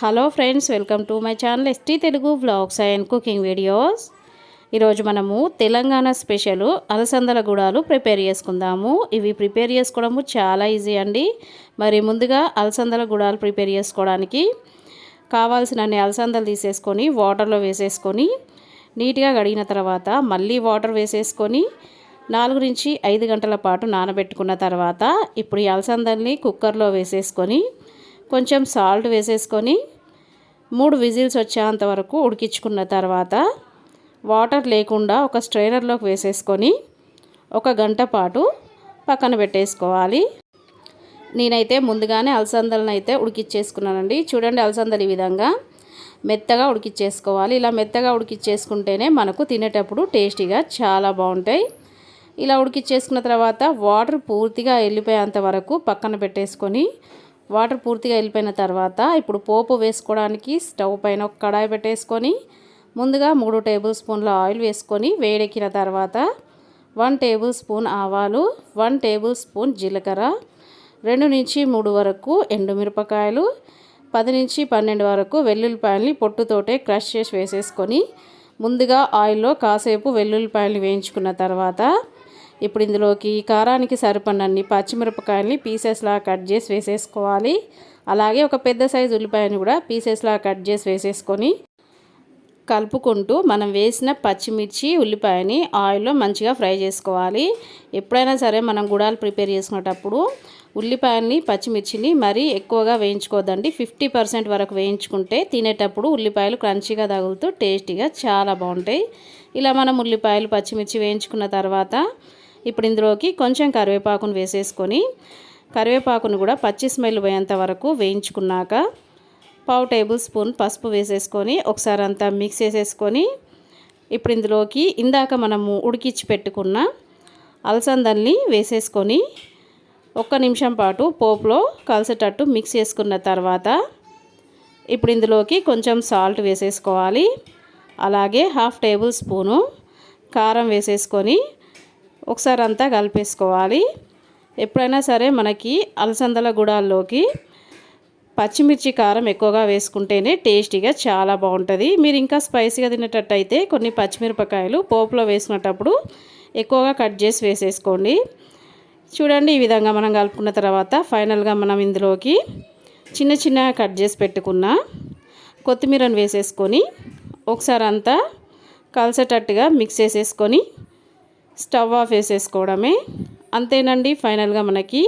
Hello friends welcome to my channel ST Telugu blogs and cooking videos. ఈరోజు మనము Telangana special అలసందల గుడాలు prepare చేసుకుందాము. ఇవి ప్రిపేర్ చేసుకోవడము చాలా ఈజీ అండి. మరి ముందుగా అలసందల గుడాలు ప్రిపేర్ చేసుకోవడానికి కావాల్సినన్ని అలసందలు తీసేసుకొని వాటర్లో వేసేసుకొని నీట్గా కడిగిన తర్వాత మళ్ళీ వాటర్ వేసేసుకొని నాలుగు నుంచి ఐదు గంటల పాటు నానబెట్టుకున్న తర్వాత ఇప్పుడు ఈ అలసందల్ని కుక్కర్లో వేసేసుకొని కొంచెం సాల్ట్ వేసేసుకొని మూడు విజిల్స్ వచ్చేంత వరకు ఉడికించుకున్న తర్వాత వాటర్ లేకుండా ఒక స్ట్రైనర్లోకి వేసేసుకొని ఒక గంట పాటు పక్కన పెట్టేసుకోవాలి. నేనైతే ముందుగానే అలసందలను అయితే ఉడికిచ్చేసుకున్నానండి. చూడండి అలసందలు ఈ విధంగా మెత్తగా ఉడికిచ్చేసుకోవాలి. ఇలా మెత్తగా ఉడికిచ్చేసుకుంటేనే మనకు తినేటప్పుడు టేస్టీగా చాలా బాగుంటాయి. ఇలా ఉడికిచ్చేసుకున్న తర్వాత వాటర్ పూర్తిగా వెళ్ళిపోయేంత వరకు పక్కన పెట్టేసుకొని వాటర్ పూర్తిగా వెళ్ళిపోయిన తర్వాత ఇప్పుడు పోపు వేసుకోవడానికి స్టవ్ పైన ఒక కడాయి పెట్టేసుకొని ముందుగా మూడు టేబుల్ స్పూన్ల ఆయిల్ వేసుకొని వేడెక్కిన తర్వాత వన్ టేబుల్ స్పూన్ ఆవాలు వన్ టేబుల్ స్పూన్ జీలకర్ర రెండు నుంచి మూడు వరకు ఎండుమిరపకాయలు పది నుంచి పన్నెండు వరకు వెల్లుల్లిపాయలని పొట్టుతోటే క్రష్ చేసి వేసేసుకొని ముందుగా ఆయిల్లో కాసేపు వెల్లుల్లిపాయలు వేయించుకున్న తర్వాత ఇప్పుడు ఇందులోకి కారానికి సరిపడినన్ని పచ్చిమిరపకాయలని పీసెస్లా కట్ చేసి వేసేసుకోవాలి. అలాగే ఒక పెద్ద సైజు ఉల్లిపాయని కూడా పీసెస్లా కట్ చేసి వేసేసుకొని కలుపుకుంటూ మనం వేసిన పచ్చిమిర్చి ఉల్లిపాయని ఆయిల్లో మంచిగా ఫ్రై చేసుకోవాలి. ఎప్పుడైనా సరే మనం గుడాలు ప్రిపేర్ చేసుకునేటప్పుడు ఉల్లిపాయని పచ్చిమిర్చిని మరీ ఎక్కువగా వేయించుకోదండి ఫిఫ్టీ పర్సెంట్ వరకు వేయించుకుంటే తినేటప్పుడు ఉల్లిపాయలు క్రంచీగా తగులుతూ టేస్టీగా చాలా బాగుంటాయి. ఇలా మనం ఉల్లిపాయలు పచ్చిమిర్చి వేయించుకున్న తర్వాత ఇప్పుడు ఇందులోకి కొంచెం కరివేపాకును వేసేసుకొని కరివేపాకును కూడా పచ్చి స్మెల్ పోయేంత వరకు వేయించుకున్నాక పావు టేబుల్ స్పూన్ పసుపు వేసేసుకొని ఒకసారి అంతా మిక్స్ చేసేసుకొని ఇప్పుడు ఇందులోకి ఇందాక మనము ఉడికిచ్చి పెట్టుకున్న అలసందల్ని వేసేసుకొని ఒక్క నిమిషం పాటు పోపులో కలిసేటట్టు మిక్స్ చేసుకున్న తర్వాత ఇప్పుడు ఇందులోకి కొంచెం సాల్ట్ వేసేసుకోవాలి. అలాగే హాఫ్ టేబుల్ స్పూను కారం వేసేసుకొని ఒకసారి అంతా కలిపేసుకోవాలి. ఎప్పుడైనా సరే మనకి అలసందల గుడాల్లోకి పచ్చిమిర్చి కారం ఎక్కువగా వేసుకుంటేనే టేస్టీగా చాలా బాగుంటుంది. మీరు ఇంకా స్పైసీగా తినేటట్టయితే కొన్ని పచ్చిమిరపకాయలు పోపులో వేసుకునేటప్పుడు ఎక్కువగా కట్ చేసి వేసేసుకోండి. చూడండి ఈ విధంగా మనం కలుపుకున్న తర్వాత ఫైనల్గా మనం ఇందులోకి చిన్న చిన్న కట్ చేసి పెట్టుకున్న కొత్తిమీరను వేసేసుకొని ఒకసారి అంతా కలిసేటట్టుగా మిక్స్ చేసేసుకొని స్టవ్ ఆఫ్ వేసేసుకోవడమే. అంతేనండి ఫైనల్గా మనకి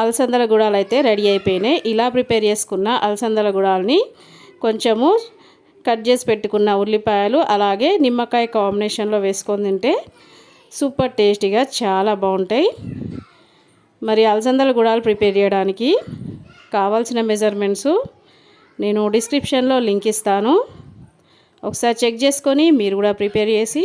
అలసందల గుడాలు అయితే రెడీ అయిపోయినాయి. ఇలా ప్రిపేర్ చేసుకున్న అలసందల గుడాలని కొంచెము కట్ చేసి పెట్టుకున్న ఉల్లిపాయలు అలాగే నిమ్మకాయ కాంబినేషన్లో వేసుకొని తింటే సూపర్ టేస్టీగా చాలా బాగుంటాయి. మరి అలసందల గుడాలు ప్రిపేర్ చేయడానికి కావాల్సిన మెజర్మెంట్స్ నేను డిస్క్రిప్షన్లో లింక్ ఇస్తాను. ఒకసారి చెక్ చేసుకొని మీరు కూడా ప్రిపేర్ చేసి